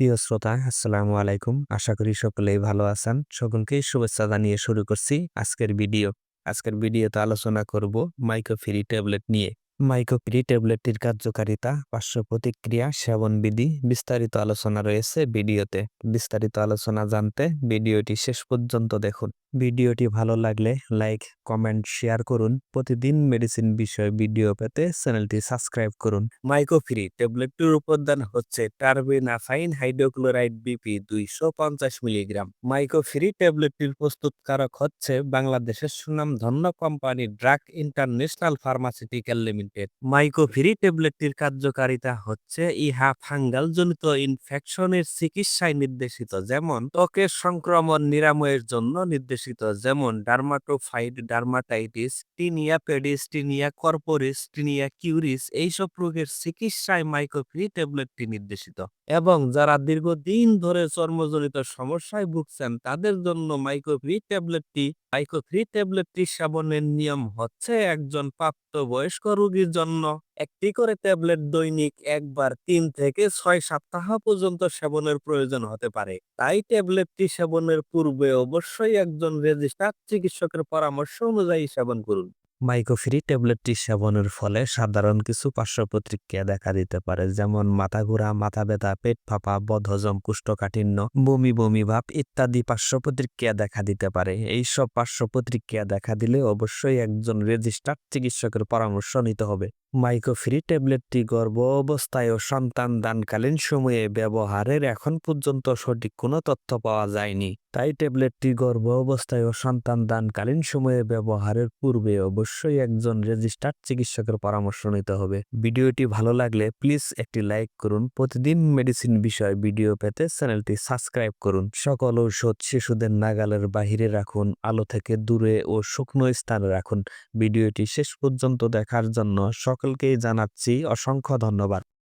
প্রিয় শ্রোতা, আসসালামু আলাইকুম। আশা করি সকলেই ভালো আছেন। সকলকে শুভেচ্ছা জানিয়ে শুরু করছি আজকের ভিডিও। আজকের ভিডিওতে আলোচনা করব মাইক্রোফ্রি ট্যাবলেট নিয়ে। মাইক্রোফ্রি ট্যাবলেটটির কার্যকারিতা, পার্শ্ব প্রতিক্রিয়া, সেবন বিধি বিস্তারিত আলোচনা রয়েছে ভিডিওতে। বিস্তারিত আলোচনা জানতে ভিডিওটি শেষ পর্যন্ত দেখুন। ভিডিওটি ভালো লাগলে লাইক, কমেন্ট, শেয়ার করুন। প্রতিদিন মেডিসিন বিষয়ে ভিডিও পেতে চ্যানেলটি সাবস্ক্রাইব করুন। মাইক্রোফ্রি ট্যাবলেটটির উপাদান হচ্ছে টার্বিনাফাইন হাইড্রোক্লোরাইড বিপি দুইশো পঞ্চাশ মিলিগ্রাম। মাইক্রোফ্রি ট্যাবলেটটির প্রস্তুতকারক হচ্ছে বাংলাদেশের সুনামধন্য company drug international pharmaceutical limited. Microfree ট্যাবলেটটির কার্যকারিতা হচ্ছে ইহা ফাঙ্গাল জনিত ইনফেকশনের চিকিৎসায় নির্দেশিত, যেমন ত্বকের সংক্রমণ নিরাময়ের জন্য নির্দেশিত যেমন dermatophyte dermatitis tinea pedis tinea corporis tinea cruris এইসব রোগের চিকিৎসায় মাইক্রোফ্রি ট্যাবলেটটি নির্দেশিত। এবং যারা দীর্ঘদিন ধরে চর্মজনিত সমস্যায় ভুগছেন, তাদের জন্য মাইক্রোফ্রি ট্যাবলেটটি মাইক্রোফ্রি ট্যাবলেটটি সেবনের নিয়ম হচ্ছে একজন প্রাপ্তবয়স্ক রোগীর জন্য একটি করে ট্যাবলেট দৈনিক একবার তিন থেকে ছয় সপ্তাহ পর্যন্ত সেবনের প্রয়োজন হতে পারে। তাই ট্যাবলেটটি সেবনের পূর্বে অবশ্যই একজন রেজিস্টার চিকিৎসকের পরামর্শ অনুযায়ী সেবন করুন। মাইক্রোফ্রি ট্যাবলেটটি সেবনের ফলে সাধারণ কিছু পার্শ্ব প্রতিক্রিয়া দেখা দিতে পারে, যেমন মাথা ঘোরা, মাথা ব্যথা, পেট ফাঁপা, বদহজম, কুষ্ঠকাঠিন্য, বমি বমি ভাব ইত্যাদি পার্শ্ব প্রতিক্রিয়া দেখা দিতে পারে। এই সব পার্শ্ব প্রতিক্রিয়া দেখা দিলে অবশ্যই একজন রেজিস্টার্ড চিকিৎসকের পরামর্শ নিতে হবে। মাইক্রোফ্রি ট্যাবলেটটি গর্ভ অবস্থায় ও সন্তান দানকালীন সময়ে ব্যবহারের এখন পর্যন্ত সঠিক কোনো তথ্য পাওয়া যায়নি। তাই ট্যাবলেটটি গর্ভ অবস্থায় ও সন্তান দানকালীন সময়ে ব্যবহারের পূর্বে অবশ্যই একজন রেজিস্টার্ড চিকিৎসকের পরামর্শ নিতে হবে। ভিডিওটি ভালো লাগলে প্লিজ একটি লাইক করুন। প্রতিদিন মেডিসিন বিষয় ভিডিও পেতে চ্যানেলটি সাবস্ক্রাইব করুন। সকল ঔষধ শিশুদের নাগালের বাহিরে রাখুন, আলো থেকে দূরে ও শুকনো স্থানে রাখুন। ভিডিওটি শেষ পর্যন্ত দেখার জন্য সকলকেই জানাচ্ছি অসংখ্য ধন্যবাদ।